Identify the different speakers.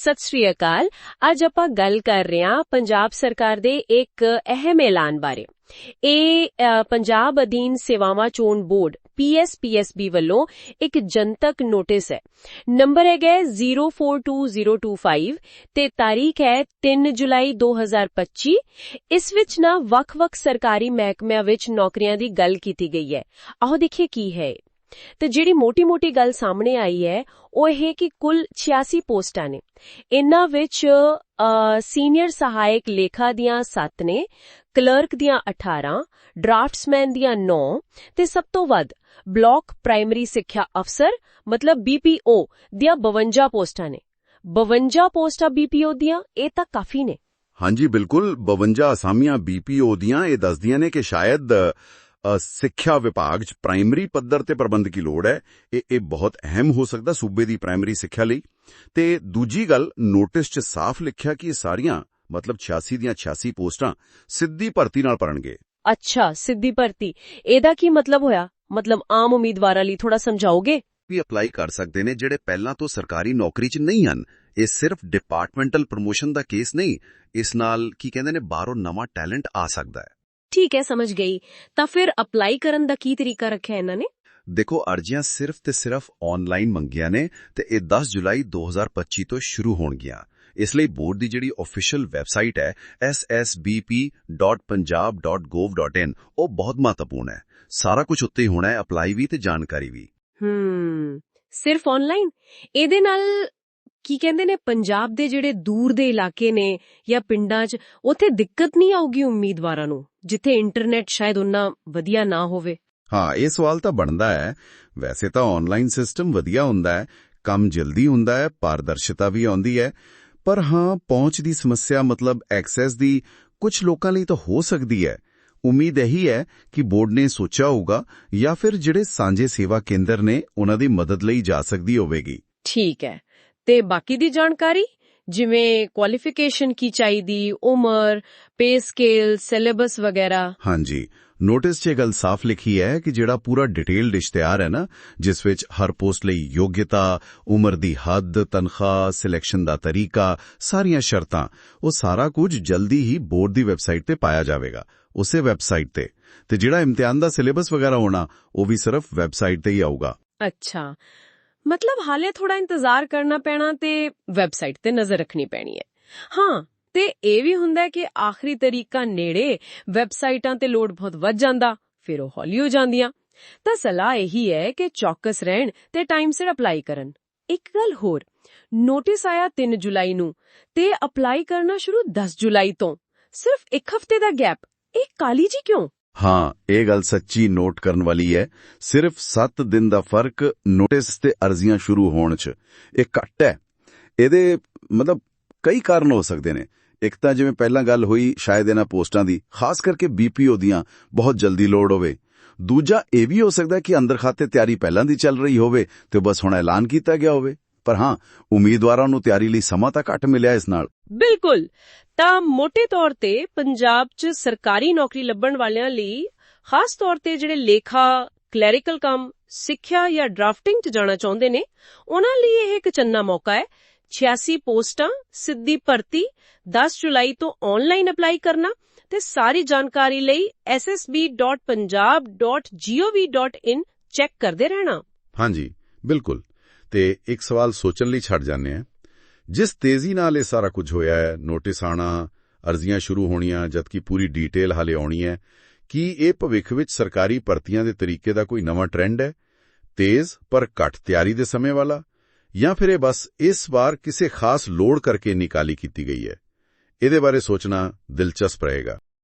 Speaker 1: ਸਤਿ ਸ਼੍ਰੀ ਅਕਾਲ। ਅੱਜ ਆਪਾਂ ਗੱਲ ਕਰ ਰਹੇ ਹਾਂ ਪੰਜਾਬ ਸਰਕਾਰ ਦੇ ਇੱਕ ਅਹਿਮ ਐਲਾਨ ਬਾਰੇ। ਇਹ ਪੰਜਾਬ ਅਧੀਨ ਸੇਵਾਵਾਂ ਚੋਣ ਬੋਰਡ ਪੀਐਸਪੀਐਸਬੀ ਵੱਲੋਂ ਇੱਕ ਜਨਤਕ ਨੋਟਿਸ ਹੈ। ਨੰਬਰ ਹੈਗਾ ਹੈ 042025 ਤੇ ਤਾਰੀਖ ਹੈ 3 ਜੁਲਾਈ 2025 ਇਸ ਵਿੱਚ ਨਾ ਵੱਖ-ਵੱਖ ਸਰਕਾਰੀ ਮਹਿਕਮਿਆਂ ਵਿੱਚ ਨੌਕਰੀਆਂ ਦੀ ਗੱਲ ਕੀਤੀ ਗਈ ਹੈ। ਆਓ ਦੇਖੀਏ ਕੀ ਹੈ ਤੇ ਜਿਹੜੀ ਮੋਟੀ-ਮੋਟੀ ਗੱਲ ਸਾਹਮਣੇ ਆਈ ਹੈ, ਉਹ ਇਹ ਕਿ ਕੁੱਲ 86 ਪੋਸਟਾਂ ਨੇ। ਇਨ੍ਹਾਂ ਵਿੱਚ ਸੀਨੀਅਰ ਸਹਾਇਕ ਲੇਖਾ ਦੀਆਂ 7 ਨੇ, ਕਲਰਕ ਦੀਆਂ 18 ਡਰਾਫਟਸਮੈਨ ਦੀਆਂ 9 ਤੇ ਸਭ ਤੋਂ ਵੱਧ ਬਲਾਕ ਪ੍ਰਾਇਮਰੀ ਸਿੱਖਿਆ ਅਫਸਰ, ਮਤਲਬ ਬੀਪੀਓ ਦੀਆਂ 52 ਪੋਸਟਾਂ ਨੇ। 52 ਪੋਸਟਾਂ ਬੀਪੀਓ ਦੀਆਂ, ਇਹ ਤਾਂ ਕਾਫੀ ਨੇ।
Speaker 2: ਹਾਂਜੀ, ਬਿਲਕੁਲ। 52 ਅਸਾਮੀਆਂ ਬੀਪੀਓ ਦੀਆਂ ਇਹ ਦੱਸਦੀਆਂ ਨੇ ਕਿ ਸ਼ਾਇਦ ਸਿੱਖਿਆ ਵਿਭਾਗ 'ਚ ਪ੍ਰਾਇਮਰੀ ਪੱਧਰ ਤੇ ਪ੍ਰਬੰਧਕੀ ਲੋੜ ਹੈ? ਇਹ ਇਹ ਬਹੁਤ ਅਹਿਮ ਹੋ ਸਕਦਾ ਸੂਬੇ ਦੀ ਪ੍ਰਾਇਮਰੀ ਸਿੱਖਿਆ ਲਈ। ਤੇ ਦੂਜੀ ਗੱਲ ਨੋਟਿਸ 'ਚ ਸਾਫ਼ ਲਿਖਿਆ ਕਿ ਇਹ ਸਾਰੀਆਂ ਮਤਲਬ 86 ਦੀਆਂ 86 ਪੋਸਟਾਂ ਸਿੱਧੀ ਭਰਤੀ ਨਾਲ ਭਰਨਗੇ
Speaker 1: ਅੱਛਾ ਸਿੱਧੀ ਭਰਤੀ। ਇਹਦਾ ਕੀ ਮਤਲਬ ਹੋਇਆ? ਮਤਲਬ ਆਮ ਉਮੀਦਵਾਰਾਂ ਲਈ ਥੋੜਾ ਸਮਝਾਓਗੇ?
Speaker 2: ਵੀ ਅਪਲਾਈ ਕਰ ਸਕਦੇ ਨੇ ਜਿਹੜੇ ਪਹਿਲਾਂ ਤੋਂ ਸਰਕਾਰੀ ਨੌਕਰੀ 'ਚ ਨਹੀਂ ਹਨ। ਇਹ ਸਿਰਫ ਡਿਪਾਰਟਮੈਂਟਲ ਪ੍ਰਮੋਸ਼ਨ ਦਾ ਕੇਸ ਨਹੀਂ ਇਸ ਨਾਲ ਕੀ ਕਹਿੰਦੇ ਨੇ ਬਾਹਰੋਂ ਨਵਾਂ ਟੈਲੈਂਟ ਆ ਸਕਦਾ ਹੈ।
Speaker 1: ਠੀਕ ਹੈ ਸਮਝ ਗਈ। ਤਾਂ ਫਿਰ ਅਪਲਾਈ ਕਰਨ ਦਾ ਕੀ ਤਰੀਕਾ ਰੱਖਿਆ ਇਹਨਾਂ ਨੇ?
Speaker 2: ਦੇਖੋ ਅਰਜ਼ੀਆਂ ਸਿਰਫ ਤੇ ਸਿਰਫ ਆਨਲਾਈਨ ਮੰਗੀਆਂ ਨੇ ਤੇ ਇਹ 10 ਜੁਲਾਈ 2025 ਤੋਂ ਸ਼ੁਰੂ ਹੋਣਗੀਆਂ। ਇਸ ਲਈ ਬੋਰਡ ਦੀ ਜਿਹੜੀ ਅਫੀਸ਼ੀਅਲ ਵੈਬਸਾਈਟ ਹੈ ssbp.punjab.gov.in ਉਹ ਬਹੁਤ ਮਹੱਤਵਪੂਰਨ ਹੈ। ਸਾਰਾ ਕੁਝ ਉੱਤੇ ਹੀ ਹੋਣਾ ਹੈ ਅਪਲਾਈ ਵੀ ਤੇ ਜਾਣਕਾਰੀ ਵੀ।
Speaker 1: ਹੂੰ ਸਿਰਫ ਆਨਲਾਈਨ ਇਹਦੇ ਨਾਲ ਕੀ ਕਹਿੰਦੇ ਨੇ ਪੰਜਾਬ ਦੇ ਜਿਹੜੇ ਦੂਰ ਦੇ ਇਲਾਕੇ ਨੇ ਜਾਂ ਪਿੰਡਾਂ 'ਚ ਉੱਥੇ ਦਿੱਕਤ ਨਹੀਂ ਆਊਗੀ ਉਮੀਦਵਾਰਾਂ ਨੂੰ? ਜਿੱਥੇ ਇੰਟਰਨੈਟ ਸ਼ਾਇਦ ਉਹਨਾਂ ਵਧੀਆ ਨਾ ਹੋਵੇ।
Speaker 2: ਹਾਂ ਇਹ ਸਵਾਲ ਤਾਂ ਬਣਦਾ ਹੈ। ਵੈਸੇ ਤਾਂ ਆਨਲਾਈਨ ਸਿਸਟਮ ਵਧੀਆ ਹੁੰਦਾ ਹੈ ਕੰਮ ਜਲਦੀ ਹੁੰਦਾ ਹੈ ਪਾਰਦਰਸ਼ਤਾ ਵੀ ਆਉਂਦੀ ਹੈ। ਪਰ ਹਾਂ ਪਹੁੰਚ ਦੀ ਸਮੱਸਿਆ ਮਤਲਬ ਐਕਸੈਸ ਦੀ ਕੁਝ ਲੋਕਾਂ ਲਈ ਤਾਂ ਹੋ ਸਕਦੀ ਹੈ। ਉਮੀਦ ਇਹੀ ਹੈ ਕਿ ਬੋਰਡ ਨੇ ਸੋਚਿਆ ਹੋਊਗਾ ਜਾਂ ਫਿਰ ਜਿਹੜੇ ਸਾਂਝੇ ਸੇਵਾ ਕੇਂਦਰ ਨੇ ਉਹਨਾਂ ਦੀ ਮਦਦ ਲਈ ਜਾ ਸਕਦੀ ਹੋਵੇਗੀ।
Speaker 1: ਠੀਕ ਹੈ। ਤੇ ਬਾਕੀ ਦੀ ਜਾਣਕਾਰੀ? ਜਿਵੇਂ ਕੁਆਲੀਫਿਕੇਸ਼ਨ ਕੀ ਚਾਹੀਦੀ ਉਮਰ ਪੇ ਸਕੇਲ ਸਿਲੇਬਸ ਵਗੈਰਾ।
Speaker 2: ਹਾਂਜੀ। ਨੋਟਿਸ 'ਚ ਇਹ ਗੱਲ ਸਾਫ਼ ਲਿਖੀ ਹੈ ਕਿ ਜਿਹੜਾ ਪੂਰਾ ਡਿਟੇਲਡ ਇਸ਼ਤਿਹਾਰ ਹੈ ਨਾ ਜਿਸ ਵਿੱਚ ਹਰ ਪੋਸਟ ਲਈ ਯੋਗਿਤਾ ਉਮਰ ਦੀ ਹੱਦ ਤਨਖਾਹ ਸਿਲੈਕਸ਼ਨ ਦਾ ਤਰੀਕਾ ਸਾਰੀਆਂ ਸ਼ਰਤਾਂ ਉਹ ਸਾਰਾ ਕੁਝ ਜਲਦੀ ਹੀ ਬੋਰਡ ਦੀ ਵੈਬਸਾਈਟ ਤੇ ਪਾਇਆ ਜਾਵੇਗਾ ਉਸੇ ਵੈਬਸਾਈਟ ਤੇ। ਤੇ ਜਿਹੜਾ ਇਮਤਿਹਾਨ ਦਾ ਸਿਲੇਬਸ ਵਗੈਰਾ ਹੋਣਾ ਉਹ ਵੀ ਸਿਰਫ ਵੈਬਸਾਈਟ ਤੇ ਹੀ ਆਊਗਾ।
Speaker 1: ਅੱਛਾ। ਮਤਲਬ ਹਾਲੇ ਥੋੜਾ ਇੰਤਜ਼ਾਰ ਕਰਨਾ ਪੈਣਾ ਤੇ ਵੈਬਸਾਈਟ ਤੇ ਨਜ਼ਰ ਰੱਖਣੀ ਪੈਣੀ ਹੈ। ਹਾਂ, ਤੇ ਇਹ ਵੀ ਹੁੰਦਾ ਹੈ ਕਿ ਆਖਰੀ ਤਰੀਕਾ ਨੇੜੇ ਵੈਬਸਾਈਟਾਂ ਤੇ ਲੋਡ ਬਹੁਤ ਵੱਧ ਜਾਂਦਾ, ਫਿਰ ਉਹ ਹੌਲੀ ਹੋ ਜਾਂਦੀਆਂ। ਤਾਂ ਸਲਾਹ ਇਹੀ ਹੈ ਕਿ ਚੌਕਸ ਰਹਿਣ ਤੇ ਟਾਈਮ ਸਿਰ ਅਪਲਾਈ ਕਰਨ। ਇੱਕ ਗੱਲ ਹੋਰ ਨੋਟਿਸ ਆਇਆ 3 ਜੁਲਾਈ ਨੂੰ ਤੇ ਅਪਲਾਈ ਕਰਨਾ ਸ਼ੁਰੂ 10 ਜੁਲਾਈ ਤੋਂ। ਸਿਰਫ ਇੱਕ ਹਫ਼ਤੇ ਦਾ ਗੈਪ ਇਹ ਕਾਲੀ ਜੀ ਕਿਉਂ?
Speaker 2: ਹਾਂ, ਇਹ ਗੱਲ ਸੱਚੀ ਨੋਟ ਕਰਨ ਵਾਲੀ ਹੈ। ਸਿਰਫ 7 ਦਿਨ ਦਾ ਫ਼ਰਕ ਨੋਟਿਸ ਤੇ ਅਰਜ਼ੀਆਂ ਸ਼ੁਰੂ ਹੋਣ 'ਚ। ਇਹ ਘੱਟ ਹੈ। ਇਹਦੇ ਮਤਲਬ ਕਈ ਕਾਰਨ ਹੋ ਸਕਦੇ ਨੇ। ਇੱਕ ਤਾਂ ਜਿਵੇਂ ਪਹਿਲਾਂ ਗੱਲ ਹੋਈ ਸ਼ਾਇਦ ਇਹਨਾਂ ਪੋਸਟਾਂ ਦੀ, ਖਾਸ ਕਰਕੇ ਬੀਪੀਓ ਦੀਆਂ, ਬਹੁਤ ਜਲਦੀ ਲੋੜ ਹੋਵੇ। ਦੂਜਾ ਇਹ ਵੀ ਹੋ ਸਕਦਾ ਕਿ ਅੰਦਰ ਖਾਤੇ ਤਿਆਰੀ ਪਹਿਲਾਂ ਦੀ ਚੱਲ ਰਹੀ ਹੋਵੇ ਤੇ ਬਸ ਹੁਣ ਐਲਾਨ ਕੀਤਾ ਗਿਆ ਹੋਵੇ। ਪਰ ਹਾਂ ਉਮੀਦਵਾਰਾਂ ਨੂੰ ਤਿਆਰੀ ਲਈ ਸਮਾਂ ਤਾਂ ਘੱਟ ਮਿਲਿਆ ਇਸ ਨਾਲ।
Speaker 1: ਬਿਲਕੁਲ। ਤਾਂ ਮੋٹے ਤੌਰ ਤੇ ਪੰਜਾਬ 'ਚ ਸਰਕਾਰੀ ਨੌਕਰੀ ਲੱਭਣ ਵਾਲਿਆਂ ਲਈ ਖਾਸ ਤੌਰ ਤੇ ਜਿਹੜੇ ਲੇਖਾ ਕਲੈਰੀਕਲ ਕੰਮ ਸਿੱਖਿਆ ਜਾਂ ਡਰਾਫਟਿੰਗ 'ਚ ਜਾਣਾ ਚਾਹੁੰਦੇ ਨੇ ਉਹਨਾਂ ਲਈ ਇਹ ਇੱਕ ਚੰਨਾ ਮੌਕਾ ਹੈ। 86 ਪੋਸਟਾਂ ਸਿੱਧੀ ਭਰਤੀ 10 ਜੁਲਾਈ ਤੋਂ ਆਨਲਾਈਨ ਅਪਲਾਈ ਕਰਨਾ ਤੇ ਸਾਰੀ ਜਾਣਕਾਰੀ ਲਈ ssb.punjab.gov.in ਚੈੱਕ ਕਰਦੇ ਰਹਿਣਾ।
Speaker 2: ਹਾਂਜੀ ਬਿਲਕੁਲ। ਤੇ ਇੱਕ ਸਵਾਲ ਸੋਚਣ ਲਈ ਛੱਡ ਜਾਂਦੇ ਆ ਜਿਸ ਤੇਜ਼ੀ ਨਾਲ ਇਹ ਸਾਰਾ ਕੁਝ ਹੋਇਆ ਹੈ ਨੋਟਿਸ ਆਣਾ ਅਰਜ਼ੀਆਂ ਸ਼ੁਰੂ ਹੋਣੀਆਂ, ਜਦਕਿ ਪੂਰੀ ਡੀਟੇਲ ਹਾਲੇ ਆਉਣੀ ਹੈ, ਕੀ ਇਹ ਭਵਿੱਖ ਵਿੱਚ ਸਰਕਾਰੀ ਭਰਤੀਆਂ ਦੇ ਤਰੀਕੇ ਦਾ ਕੋਈ ਨਵਾਂ ਟ੍ਰੈਂਡ ਹੈ? ਤੇਜ਼ ਪਰ ਘੱਟ ਤਿਆਰੀ ਦੇ ਸਮੇਂ ਵਾਲਾ? ਜਾਂ ਫਿਰ ਇਹ ਬਸ ਇਸ ਵਾਰ ਕਿਸੇ ਖਾਸ ਲੋੜ ਕਰਕੇ ਨਿਕਾਲੀ ਕੀਤੀ ਗਈ ਹੈ? ਇਹਦੇ ਬਾਰੇ ਸੋਚਣਾ ਦਿਲਚਸਪ ਰਹੇਗਾ।